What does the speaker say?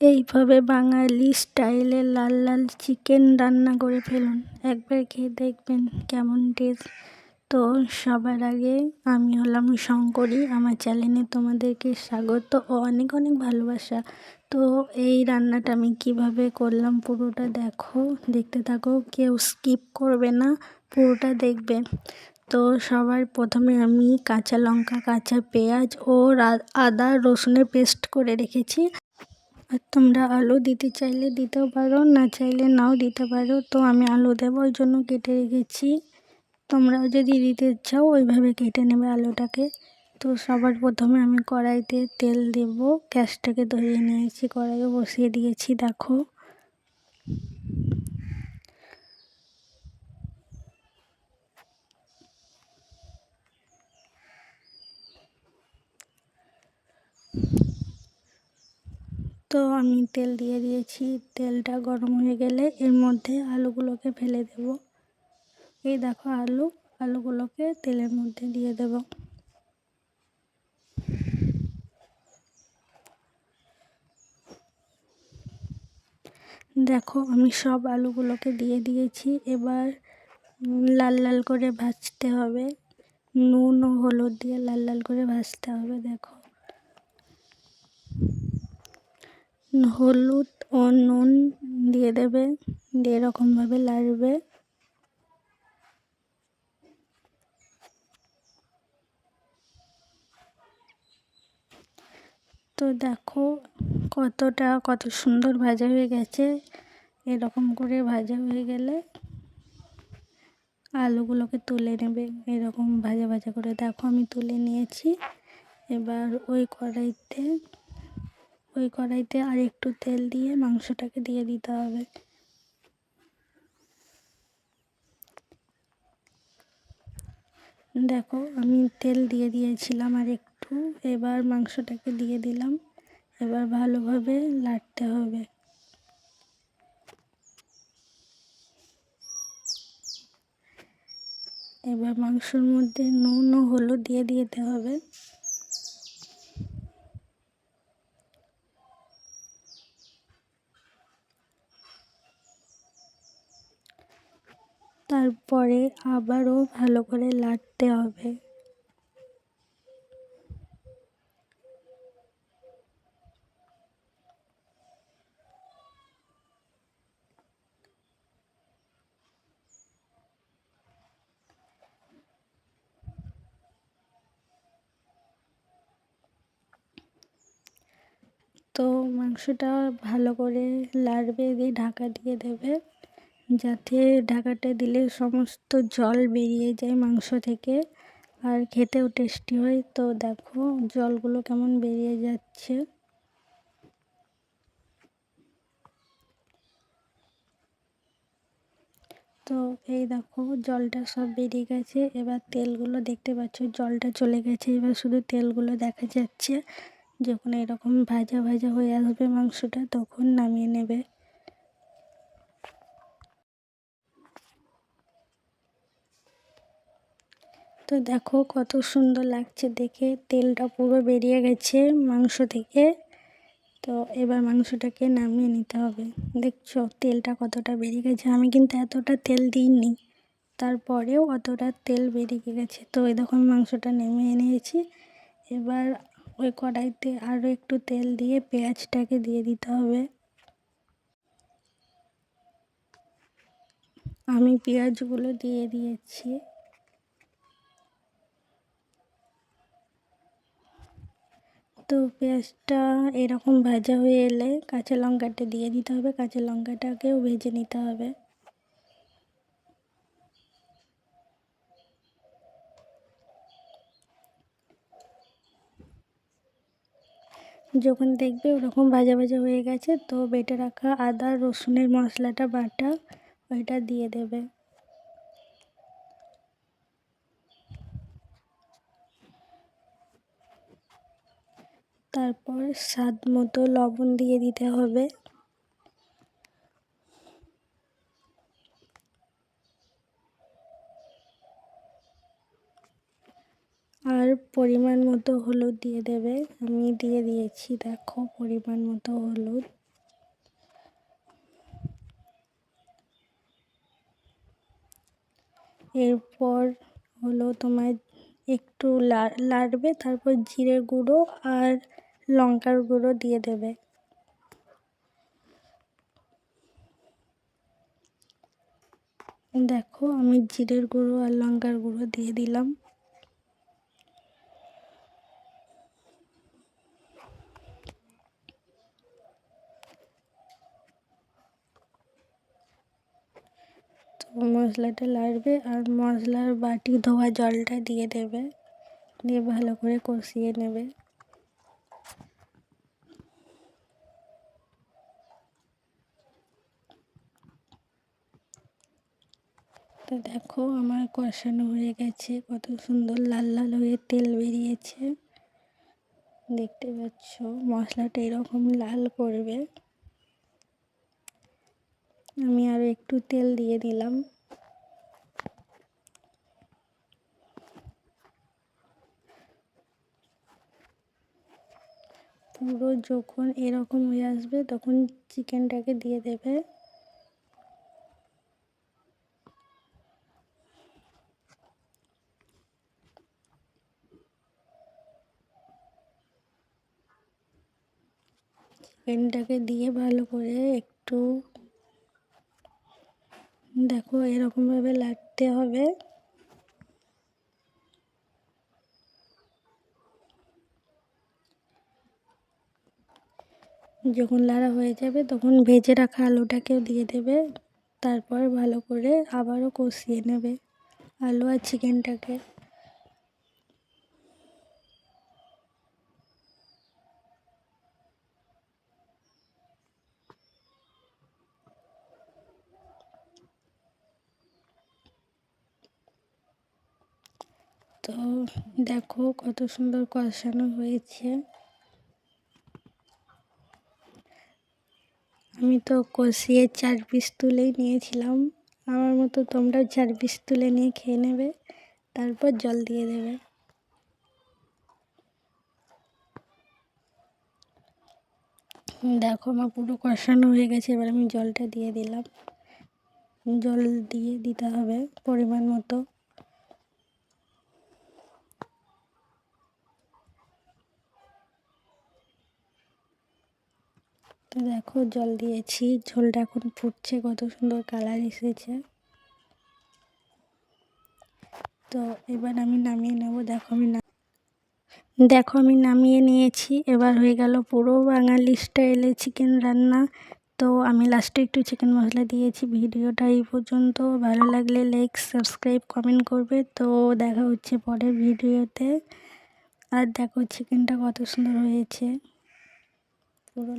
এইভাবে বাঙালি স্টাইলে লাল লাল চিকেন রান্না করে ফেলুন। একবার খেয়ে দেখবেন কেমন টেস্ট তো সবার আগে আমি হলাম শঙ্করী, আমার চ্যানেলে তোমাদেরকে স্বাগত ও অনেক অনেক ভালোবাসা। তো এই রান্নাটা আমি কীভাবে করলাম পুরোটা দেখো, দেখতে থাকো, কেউ স্কিপ করবে না, পুরোটা দেখবে। তো সবার প্রথমে আমি কাঁচা লঙ্কা, কাঁচা পেঁয়াজ ও আদা, রসুনের পেস্ট করে রেখেছি। আর তোমরা আলু দিতে চাইলে দিতেও পারো, না চাইলে নাও দিতে পারো। তো আমি আলু দেবো, ওই জন্য কেটে রেখেছি। তোমরাও যদি দিতে চাও, ওইভাবে কেটে নেবে আলুটাকে। তো সবার প্রথমে আমি কড়াইতে তেল দেব। গ্যাসটাকে ধরিয়ে নিয়েছি, কড়াইও বসিয়ে দিয়েছি, দেখো। তো আমি তেল দিয়ে দিয়েছি। তেলটা গরম হয়ে গেলে এর মধ্যে আলুগুলোকে ফেলে দেব। এই দেখো আলু, আলুগুলোকে তেলের মধ্যে দিয়ে দেব। দেখো আমি সব আলুগুলোকে দিয়ে দিয়েছি। এবার লাল লাল করে ভাজতে হবে। নুন ও হলুদ দিয়ে লাল লাল করে ভাজতে হবে, দেখো। হলুদ ও নুন দিয়ে দেবে, দিয়ে এরকমভাবে লাড়বে। তো দেখো কতটা, কত সুন্দর ভাজা হয়ে গেছে। এরকম করে ভাজা হয়ে গেলে আলুগুলোকে তুলে নেবে, এরকম ভাজা ভাজা করে। দেখো আমি তুলে নিয়েছি। এবার ওই কড়াইতে ওই কড়াইতে আর একটু তেল দিয়ে মাংসটাকে দিয়ে দিতে হবে। দেখো, আমি তেল দিয়ে দিয়েছিলাম আর একটু, এবার মাংসটাকে দিয়ে দিলাম। এবার ভালোভাবে লাড়তে হবে। এবার মাংসর মধ্যে নুন ও হলুদ দিয়ে দিতে হবে। তারপরে আবারও ভালো করে লাটতে হবে। তো মাংসটা ভালো করে লাড়বে দিয়ে ঢাকা দিয়ে দেবে। যাতে ঢাকাটা দিলে সমস্ত জল বেরিয়ে যায় মাংস থেকে আর খেতেও টেস্টি হয়। তো দেখো জলগুলো কেমন বেরিয়ে যাচ্ছে। তো এই দেখো জলটা সব বেরিয়ে গেছে। এবার তেলগুলো দেখতে পাচ্ছ জলটা চলে গেছে। এবার শুধু তেলগুলো দেখা যাচ্ছে যখন এরকম ভাজা ভাজা হয়ে আসবে মাংসটা তখন নামিয়ে নেবে। তো দেখো কত সুন্দর লাগছে দেখে। তেলটা পুরো বেরিয়ে গেছে মাংস থেকে। তো এবার মাংসটাকে নামিয়ে নিতে হবে। দেখছ তেলটা কতটা বেরিয়ে গেছে। আমি কিন্তু এতটা তেল দিইনি। তারপরেও অতটা তেল বেরিয়ে গেছে। তো এই দেখো মাংসটা নেমে নিয়েছি। এবার ওই কড়াইতে আরও একটু তেল দিয়ে পেঁয়াজটাকে দিয়ে দিতে হবে। আমি পেঁয়াজগুলো দিয়ে দিয়েছি। তো পেঁয়াজটা এরকম ভাজা হয়ে এলে কাঁচা লঙ্কাটা দিয়ে দিতে হবে। কাঁচা লঙ্কাটাকেও ভেজে নিতে হবে। যখন দেখবে ওরকম ভাজা ভাজা হয়ে গেছে, তো বেটে রাখা আদা, রসুনের মশলাটা, বাটা ওইটা দিয়ে দেবে। তারপর স্বাদ মতো লবণ দিয়ে দিতে হবে। আর পরিমাণ মতো হলুদ দিয়ে দেবে। আমি দিয়ে দিয়েছি, দেখো, পরিমাণ মতো হলুদ। এরপর হলো তোমার একটু লাড়বে তারপর জিরে গুঁড়ো আর লঙ্কার গুঁড়ো দিয়ে দেবে। দেখো আমি জিরের গুঁড়ো আর লঙ্কার গুঁড়ো দিয়ে দিলাম। তো মশলাটা লাগবে আর মশলার বাটি ধোয়া জলটা দিয়ে দেবে। দিয়ে ভালো করে কষিয়ে নেবে। দেখো আমার কষানো হয়ে গেছে, কত সুন্দর লাল লাল হয়ে তেল বেরিয়েছে। দেখতে পাচ্ছ, মশলাটা এরকম লাল করবে আমি আরও একটু তেল দিয়ে দিলাম। পুরো যখন এরকম হয়ে আসবে, তখন চিকেনটাকে দিয়ে দেবে। চিকেনটাকে দিয়ে ভালো করে একটু, দেখো এরকমভাবে লাগতে হবে। যখন লাড়া হয়ে যাবে তখন ভেজে রাখা আলুটাকেও দিয়ে দেবে, তারপর ভালো করে আবারও কষিয়ে নেবে আলু আর চিকেনটাকে তো দেখো কত সুন্দর কষানো হয়েছে। আমি তো কষিয়ে চার পিস তুলেই নিয়েছিলাম। আমার মতো তোমরাও চার পিস তুলে নিয়ে খেয়ে নেবে, তারপর জল দিয়ে দেবে। দেখো আমার পুরো কষানো হয়ে গেছে, এবার আমি জলটা দিয়ে দিলাম। জল দিয়ে দিতে হবে পরিমাণ মতো। তো দেখো জল দিয়েছি। ঝোলটা এখন ফুটছে, কত সুন্দর কালার এসেছে। তো এবার আমি নামিয়ে নেব। দেখো আমি দেখো আমি নামিয়ে নিয়েছি। এবার হয়ে গেল পুরো বাঙালি স্টাইলে চিকেন রান্না। তো আমি লাস্টে একটু চিকেন মশলা দিয়েছি ভিডিওটা এই পর্যন্ত। ভালো লাগলে লাইক সাবস্ক্রাইব কমেন্ট করবে। তো দেখা হচ্ছে পরের ভিডিওতে। আর দেখো চিকেনটা কত সুন্দর হয়েছে। পুরো